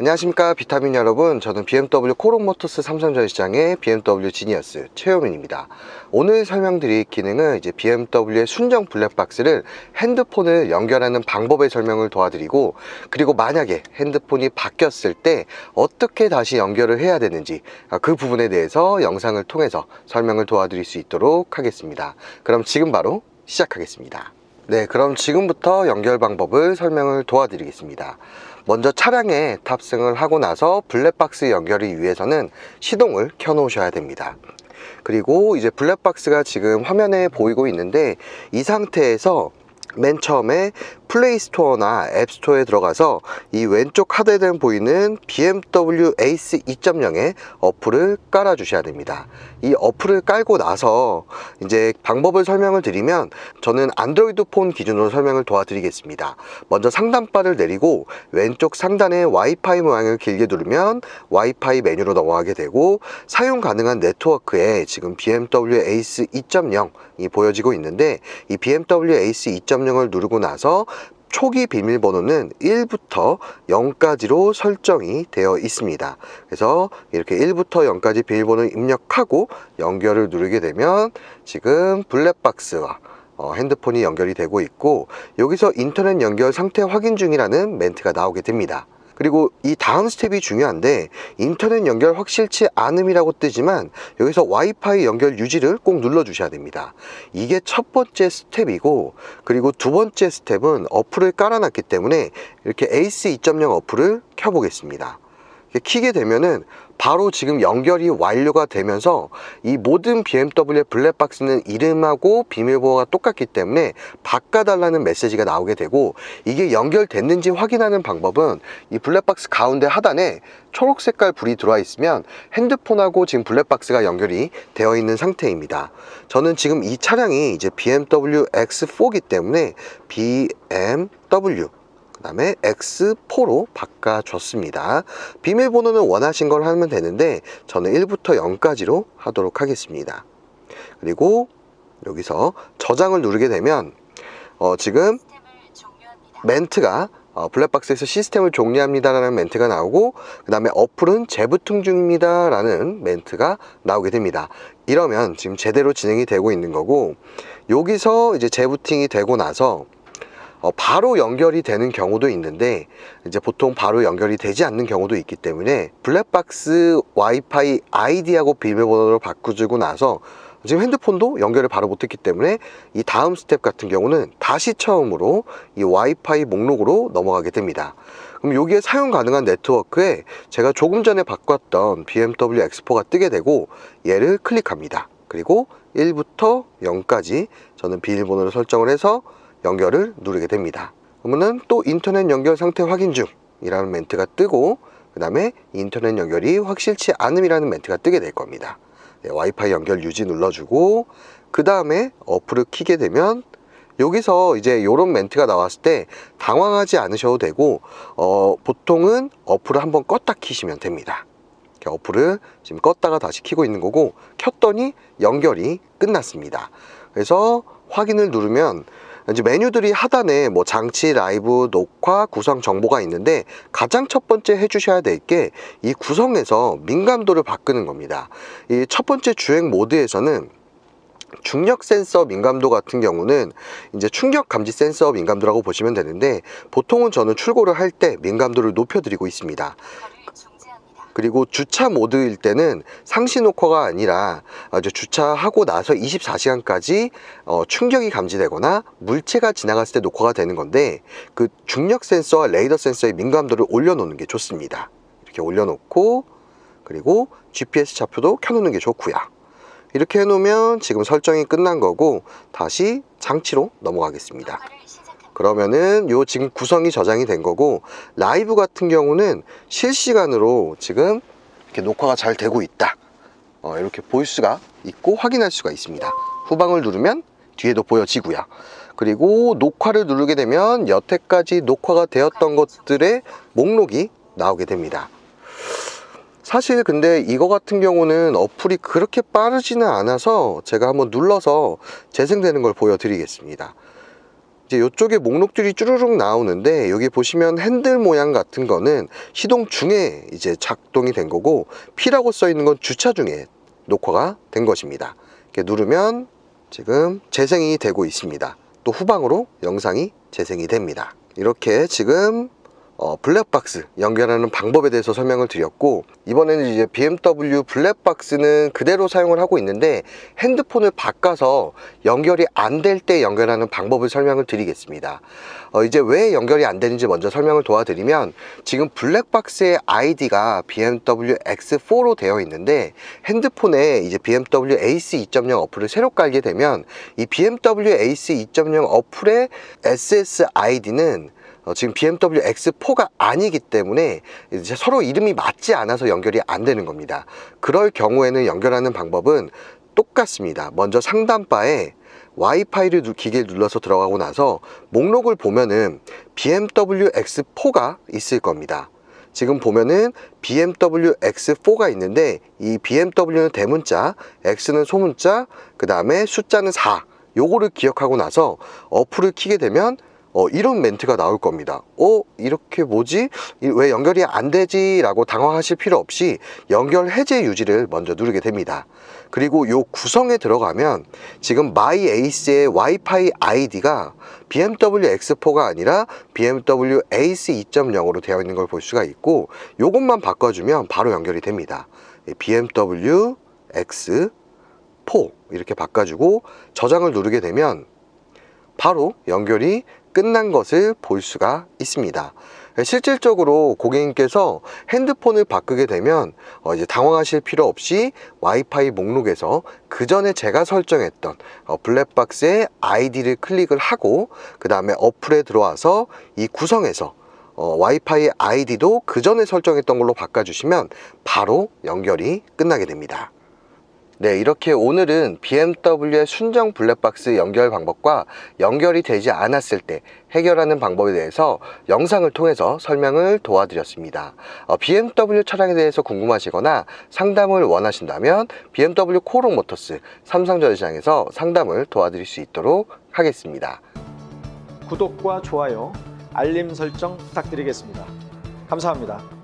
안녕하십니까 비타민 여러분. 저는 BMW 코롱모터스 삼성전 시장의 BMW 지니어스 최효민입니다. 오늘 설명드릴 기능은 이제 BMW의 순정 블랙박스를 핸드폰을 연결하는 방법의 설명을 도와드리고 그리고 만약에 핸드폰이 바뀌었을 때 어떻게 다시 연결을 해야 되는지 아, 그 부분에 대해서 영상을 통해서 설명을 도와드릴 수 있도록 하겠습니다. 그럼 지금 바로 시작하겠습니다. 네 그럼 지금부터 연결 방법을 설명을 도와드리겠습니다 먼저 차량에 탑승을 하고 나서 블랙박스 연결을 위해서는 시동을 켜 놓으셔야 됩니다. 그리고 이제 블랙박스가 지금 화면에 보이고 있는데 이 상태에서 맨 처음에 플레이스토어나 앱스토어에 들어가서 이 왼쪽 하단에 보이는 BMW ACE 2.0의 어플을 깔아 주셔야 됩니다. 이 어플을 깔고 나서 이제 방법을 설명을 드리면 저는 안드로이드 폰 기준으로 설명을 도와드리겠습니다. 먼저 상단바를 내리고 왼쪽 상단에 와이파이 모양을 길게 누르면 와이파이 메뉴로 넘어가게 되고 사용 가능한 네트워크에 지금 BMW ACE 2.0이 보여지고 있는데 이 BMW ACE 2.0을 누르고 나서 초기 비밀번호는 1부터 0까지로 설정이 되어 있습니다. 그래서 이렇게 1부터 0까지 비밀번호를 입력하고 연결을 누르게 되면 지금 블랙박스와 어, 핸드폰이 연결이 되고 있고 여기서 인터넷 연결 상태 확인 중이라는 멘트가 나오게 됩니다. 그리고 이 다음 스텝이 중요한데 인터넷 연결 확실치 않음이라고 뜨지만 여기서 와이파이 연결 유지를 꼭 눌러 주셔야 됩니다. 이게 첫 번째 스텝이고 그리고 두 번째 스텝은 어플을 깔아놨기 때문에 이렇게 에이스 2.0 어플을 켜 보겠습니다 키게 되면은 바로 지금 연결이 완료가 되면서 이 모든 BMW의 블랙박스는 이름하고 비밀번호가 똑같기 때문에 바꿔달라는 메시지가 나오게 되고 이게 연결됐는지 확인하는 방법은 이 블랙박스 가운데 하단에 초록 색깔 불이 들어와 있으면 핸드폰하고 지금 블랙박스가 연결이 되어 있는 상태입니다. 저는 지금 이 차량이 이제 BMW X4기 때문에 BMW 그 다음에 X4로 바꿔줬습니다. 비밀번호는 원하신 걸 하면 되는데 저는 1부터 0까지로 하도록 하겠습니다. 그리고 여기서 저장을 누르게 되면 어, 지금 멘트가 어, 블랙박스에서 시스템을 종료합니다 라는 멘트가 나오고 그 다음에 어플은 재부팅 중입니다 라는 멘트가 나오게 됩니다 이러면 지금 제대로 진행이 되고 있는 거고 여기서 이제 재부팅이 되고 나서 어, 바로 연결이 되는 경우도 있는데 이제 보통 바로 연결이 되지 않는 경우도 있기 때문에 블랙박스 와이파이 아이디하고 비밀번호를 바꾸고 나서 지금 핸드폰도 연결을 바로 못했기 때문에 이 다음 스텝 같은 경우는 다시 처음으로 이 와이파이 목록으로 넘어가게 됩니다. 그럼 여기에 사용 가능한 네트워크에 제가 조금 전에 바꿨던 BMW X4가 뜨게 되고 얘를 클릭합니다. 그리고 1부터 0까지 저는 비밀번호를 설정을 해서 연결을 누르게 됩니다. 그러면은 또 인터넷 연결 상태 확인 중이라는 멘트가 뜨고 그 다음에 인터넷 연결이 확실치 않음이라는 멘트가 뜨게 될 겁니다. 네, 와이파이 연결 유지 눌러주고 그 다음에 어플을 키게 되면 여기서 이제 이런 멘트가 나왔을 때 당황하지 않으셔도 되고 어, 보통은 어플을 한번 껐다 키시면 됩니다. 어플을 지금 껐다가 다시 키고 있는 거고 켰더니 연결이 끝났습니다. 그래서 확인을 누르면 이제 메뉴들이 하단에 뭐 장치, 라이브, 녹화, 구성 정보가 있는데 가장 첫 번째 해주셔야 될 게 이 구성에서 민감도를 바꾸는 겁니다. 이 첫 번째 주행 모드에서는 중력 센서 민감도 같은 경우는 이제 충격 감지 센서 민감도라고 보시면 되는데 보통은 저는 출고를 할 때 민감도를 높여드리고 있습니다. 그리고 주차 모드일 때는 상시 녹화가 아니라 주차하고 나서 24시간까지 어, 충격이 감지되거나 물체가 지나갔을 때 녹화가 되는 건데 그 중력 센서와 레이더 센서의 민감도를 올려놓는 게 좋습니다. 이렇게 올려놓고 그리고 GPS 좌표도 켜놓는 게 좋고요. 이렇게 해놓으면 지금 설정이 끝난 거고 다시 장치로 넘어가겠습니다. 그러면은 요 지금 구성이 저장이 된 거고 라이브 같은 경우는 실시간으로 지금 이렇게 녹화가 잘 되고 있다. 어, 이렇게 볼 수가 있고 확인할 수가 있습니다. 후방을 누르면 뒤에도 보여지고요. 그리고 녹화를 누르게 되면 여태까지 녹화가 되었던 것들의 목록이 나오게 됩니다. 사실 근데 이거 같은 경우는 어플이 그렇게 빠르지는 않아서 제가 한번 눌러서 재생되는 걸 보여드리겠습니다 이제 이쪽에 목록들이 쭈루룩 나오는데 여기 보시면 핸들 모양 같은 거는 시동 중에 이제 작동이 된 거고 P라고 써 있는 건 주차 중에 녹화가 된 것입니다. 이렇게 누르면 지금 재생이 되고 있습니다. 또 후방으로 영상이 재생이 됩니다. 이렇게 지금 어, 블랙박스 연결하는 방법에 대해서 설명을 드렸고 이번에는 이제 BMW 블랙박스는 그대로 사용을 하고 있는데 핸드폰을 바꿔서 연결이 안 될 때 연결하는 방법을 설명을 드리겠습니다. 어, 이제 왜 연결이 안 되는지 먼저 설명을 도와드리면 지금 블랙박스의 아이디가 BMW X4로 되어 있는데 핸드폰에 이제 BMW Ace 2.0 어플을 새로 깔게 되면 이 BMW Ace 2.0 어플의 SS 아이디는 어, 지금 BMW X4가 아니기 때문에 서로 이름이 맞지 않아서 연결이 안 되는 겁니다. 그럴 경우에는 연결하는 방법은 똑같습니다. 먼저 상단바에 와이파이를 누- 기계를 눌러서 들어가고 나서 목록을 보면은 BMW X4가 있을 겁니다. 지금 보면은 BMW X4가 있는데 이 BMW는 대문자, X는 소문자, 그 다음에 숫자는 4. 요거를 기억하고 나서 어플을 키게 되면 어, 이런 멘트가 나올 겁니다. 어, 이렇게 뭐지? 이- 왜 연결이 안 되지? 라고 당황하실 필요 없이 연결 해제 유지를 먼저 누르게 됩니다. 그리고 요 구성에 들어가면 지금 마이 에이스의 와이파이 아이디가 BMW X4가 아니라 BMW Ace 2.0으로 되어 있는 걸 볼 수가 있고 요것만 바꿔주면 바로 연결이 됩니다. 이 BMW X4 이렇게 바꿔주고 저장을 누르게 되면 바로 연결이 끝난 것을 볼 수가 있습니다. 실질적으로 고객님께서 핸드폰을 바꾸게 되면 어, 이제 당황하실 필요 없이 와이파이 목록에서 그 전에 제가 설정했던 어, 블랙박스의 아이디를 클릭을 하고 그 다음에 어플에 들어와서 이 구성에서 어, 와이파이 아이디도 그 전에 설정했던 걸로 바꿔주시면 바로 연결이 끝나게 됩니다. 네, 이렇게 오늘은 BMW의 순정 블랙박스 연결 방법과 연결이 되지 않았을 때 해결하는 방법에 대해서 영상을 통해서 설명을 도와드렸습니다. 어, BMW 차량에 대해서 궁금하시거나 상담을 원하신다면 BMW 코롱 모터스 삼성전시장에서 상담을 도와드릴 수 있도록 하겠습니다. 구독과 좋아요, 알림 설정 부탁드리겠습니다. 감사합니다.